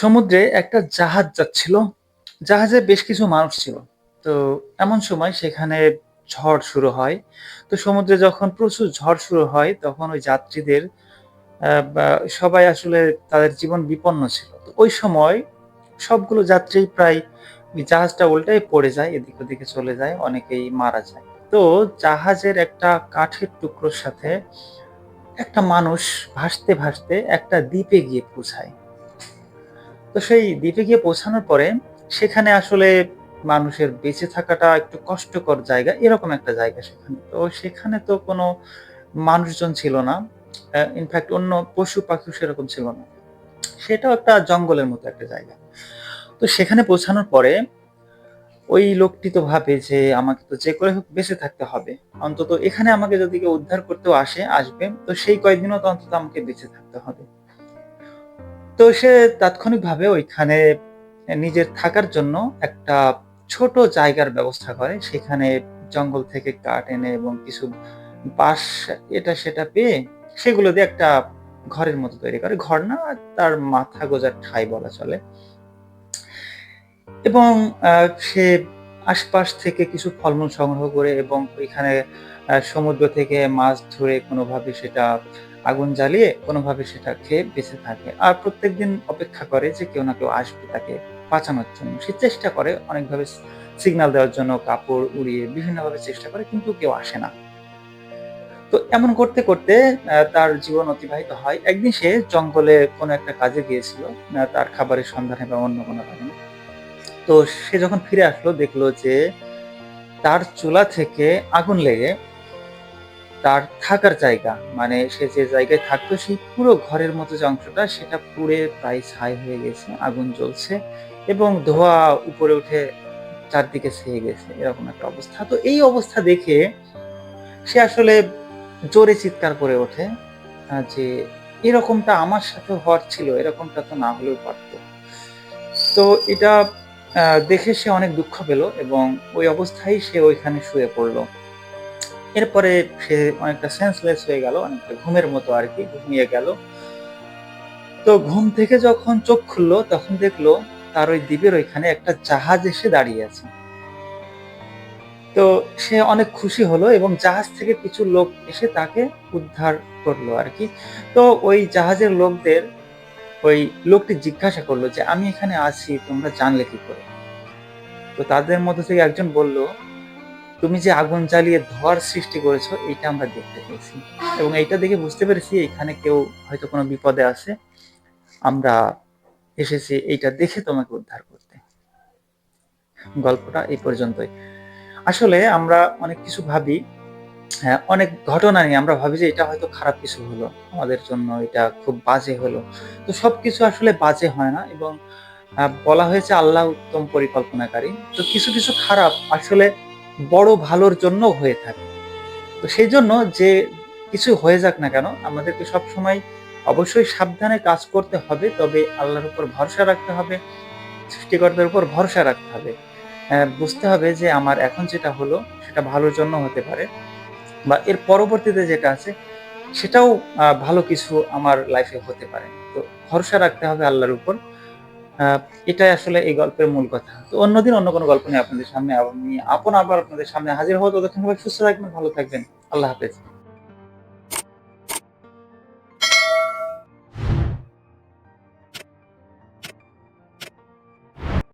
সমুদ্রে একটা জাহাজ যাচ্ছিল। জাহাজে বেশ কিছু মানুষ ছিল। তো এমন সময় সেখানে ঝড় শুরু হয়। তো সমুদ্রে যখন প্রচুর ঝড় শুরু হয় তখন ওই যাত্রীদের সবাই আসলে তাদের জীবন বিপন্ন ছিল। তো ওই সময় সবগুলো যাত্রী প্রায় জাহাজটা উল্টায় পড়ে যায়, এদিক ওদিকে চলে যায়, অনেকেই মারা যায়। তো জাহাজের একটা কাঠের টুকরোর সাথে একটা মানুষ ভাসতে, ভাসতে একটা দ্বীপে গিয়ে পৌঁছায়। তো সেই দ্বীপে গিয়ে পৌঁছানোর পরে সেখানে আসলে মানুষের বেঁচে থাকাটা একটু কষ্টকর জায়গা, এরকম একটা জায়গা সেখানে। তো সেখানে তো কোনো মানুষজন ছিল না। অ্যা ইনফেক্ট অন্য পশু-পাখিও সেরকম ছিল না। সেটাও একটা জঙ্গলের মতো একটা জায়গা। তো সেখানে পৌঁছানোর পরে ওই লোকটি তো ভাবে যে আমাকে তো যে করে হোক বেঁচে থাকতে হবে। অন্তত এখানে আমাকে যদি কেউ উদ্ধার করতেও আসে, আসবে। তো সেই কয়েকদিনও তো অন্তত আমাকে বেঁচে থাকতে হবে। তো সে তাৎক্ষণিকভাবে ওইখানে নিজের থাকার জন্য একটা ছোট জায়গার ব্যবস্থা করে। সেখানে জঙ্গল থেকে কাঠ এনে এবং কিছু বাঁশ এটা সেটা পেয়ে সেগুলো দিয়ে একটা ঘরের মতো তৈরি করে। ঘর না, তার মাথা গোঁজার ঠাই বলা চলে। এবং সে আশপাশ থেকে কিছু ফলমূল সংগ্রহ করে এবং ওইখানে সমুদ্র থেকে মাছ ধরে কোনোভাবে সেটা আগুন জ্বালিয়ে কোনোভাবে সেটা খেয়ে বেঁচে থাকে। আর প্রত্যেকদিন অপেক্ষা করে যে কেউ না কেউ আসবে তাকে বাঁচানোর জন্য। সে চেষ্টা করে অনেকভাবে সিগনাল দেওয়ার জন্য কাপড় উড়িয়ে বিভিন্নভাবে চেষ্টা করে কিন্তু কেউ আসে না। তো এমন করতে, করতে তার জীবন অতিবাহিত হয়। একদিন সে জঙ্গলে কোনো একটা কাজে গিয়েছিল। তার খাবারের সন্ধানে বা অন্য কোনো কারণে। তো সে যখন ফিরে আসলো দেখল যে তার চুলা থেকে আগুন লেগে তার থাকার জায়গা মানে সে যে জায়গায় থাকতো সেই পুরো ঘরের মতো যে অংশটা সেটা পুড়ে প্রায় ছাই হয়ে গেছে, আগুন জ্বলছে এবং ধোঁয়া উপরে উঠে চারদিকে ছেয়ে গেছে এরকম একটা অবস্থা। তো এই অবস্থা দেখে সে আসলে জোরে চিৎকার করে ওঠে যে এরকমটা আমার সাথে হওয়ার ছিল, এরকমটা তো না হলেও পারত। তো এটা দেখে সে অনেক দুঃখ পেল এবং ওই অবস্থায় সে ওইখানে শুয়ে পড়ল। এরপরে সে অনেকটা সেন্সলেস হয়ে গেল, অনেকটা ঘুমের মতো আরকি ঘুমিয়ে গেল। তো ঘুম থেকে যখন চোখ খুলল তখন দেখল তার ওই দ্বীপের ওইখানে একটা জাহাজ এসে দাঁড়িয়ে আছে। তো সে অনেক খুশি হলো এবং জাহাজ থেকে কিছু লোক এসে তাকে উদ্ধার করল আর কি তো ওই জাহাজের লোকদের ওই লোকটি জিজ্ঞাসা করল যে, "আমি এখানে আছি তোমরা জানলে কি করে?" তো তাদের মধ্যে থেকে একজন বলল, "তুমি যে আগুন জ্বালিয়ে ধোঁয়ার সৃষ্টি করেছ এইটা আমরা দেখতে পেয়েছি। এবং এইটা দেখে বুঝতে পেরেছি এখানে কেউ হয়তো কোনো বিপদে আছে। আমরা এসেছি এইটা দেখে তোমাকে উদ্ধার করতে।" গল্পটা এই পর্যন্তই। আসলে আমরা অনেক কিছু ভাবি, হ্যাঁ, অনেক ঘটনা নিয়ে আমরা ভাবি যে এটা হয়তো খারাপ কিছু হলো। আমাদের জন্য এটা খুব বাজে হলো। তো সবকিছু আসলে বাজে হয় না এবং বলা হয়েছে আল্লাহ উত্তম পরিকল্পনাকারী। তো কিছু, কিছু খারাপ আসলে বড় ভালোর জন্য হয়ে থাকে। তো সেই জন্য যে কিছু হয়ে যাক না কেন, আমাদেরকে সবসময় অবশ্যই সাবধানে কাজ করতে হবে। তবে আল্লাহর উপর ভরসা রাখতে হবে। সৃষ্টিকর্তার উপর ভরসা রাখতে হবে। বুঝতে হবে যে আমার এখন যেটা হলো, সেটা ভালোর জন্য হতে পারে। বা এর পরবর্তীতে যেটা আছে, সেটাও ভালো কিছু আমার লাইফে হতে পারে। তো ভরসা রাখতে হবে আল্লাহর উপর। এটাই আসলে এই গল্পের মূল কথা। তো অন্যদিন অন্য কোনো গল্প নিয়ে আপনাদের সামনে আমি আপন আবার আপনাদের সামনে হাজির হব ততক্ষণ সুস্থ থাকবেন, ভালো থাকবেন। আল্লাহ হাফেজ।